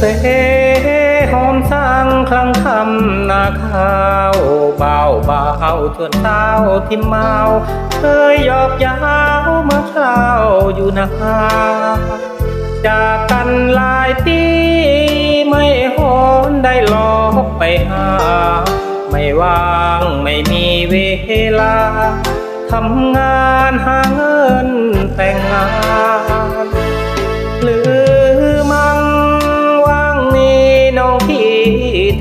สหอมสร้างคลังคำนาข้าวเบาเบาชวนเท้าทิมเมาเคยหยอกยาวเมื่อคราวอยู่นาจากกันหลายปีไม่หอนได้ลอกไปหา ไม่ว่างไม่มีเวลาทำงานหาเงินแต่งงานหรือ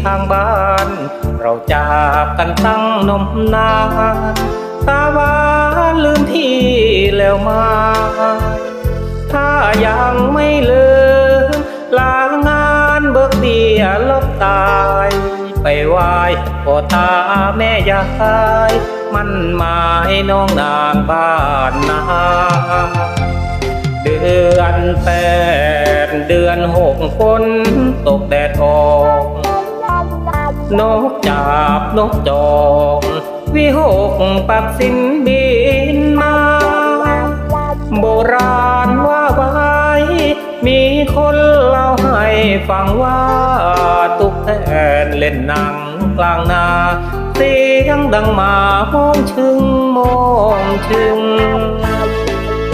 ทางบ้าน เราจากกันตั้งนมนานตาหวานลืมพี่แล้วมา ถ้ายังไม่ลืมลางานเบิกเบี้ยลบตายไปไหว้พ่อตาแม่ยาย มันหมายน้องนางบ้านนาเดือนแปดเดือนหกฝนตกแดดออก นกจับนกจอกวิหกปักสินบินมา โบราณว่าไว้มีคนเล่าให้ฟังว่าตุกแทนเล่นหนังกลางนาเสียงดังมามองชึงมองชึง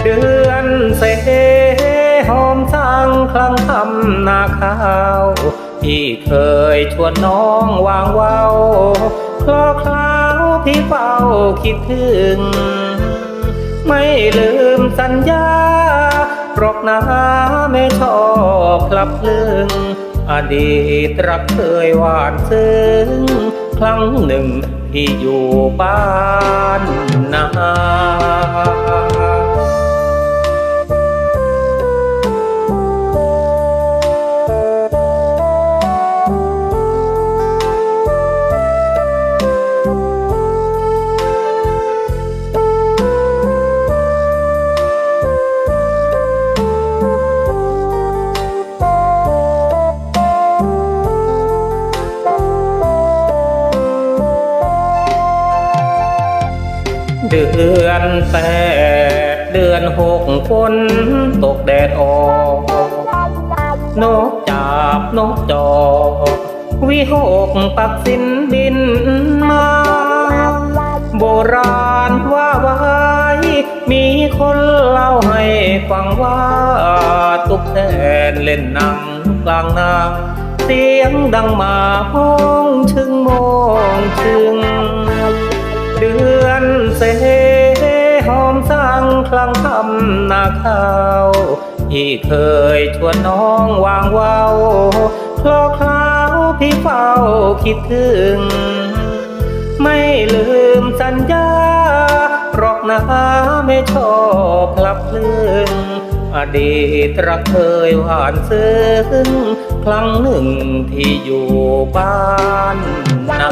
เดือนเสหอมสร้างคลังทำนาข้าว ที่เคยชวนน้องวางเว้าคลอคลาวพี่เฝ้าคิดถึง ไม่ลืมสัญญาปรกนาไม่ชอบพลับพลึงอดีตรักเคยหวานซึ้งครั้งหนึ่งที่อยู่บ้านนา เดือนแปดเดือนหกฝนตกแดดออก นกจับนกจอก วิหกปักสินบินมา โบราณว่าไว้ มีคนเล่าให้ฟังว่า ตุกแทนเล่นหนังกลางนาเสียงดังมาพ้องชึงมองชึงเดือน เสหอมสร้างคลังทำนาข้าวที่เคยชวนน้องวางเว้าคลอคลาวพี่เฝ้าคิดถึง ไม่ลืมสัญญาหรอกนะไม่ชอบพลับพลึงอดีตรักเคยหวานซึ้งครั้งหนึ่งที่อยู่บ้านนา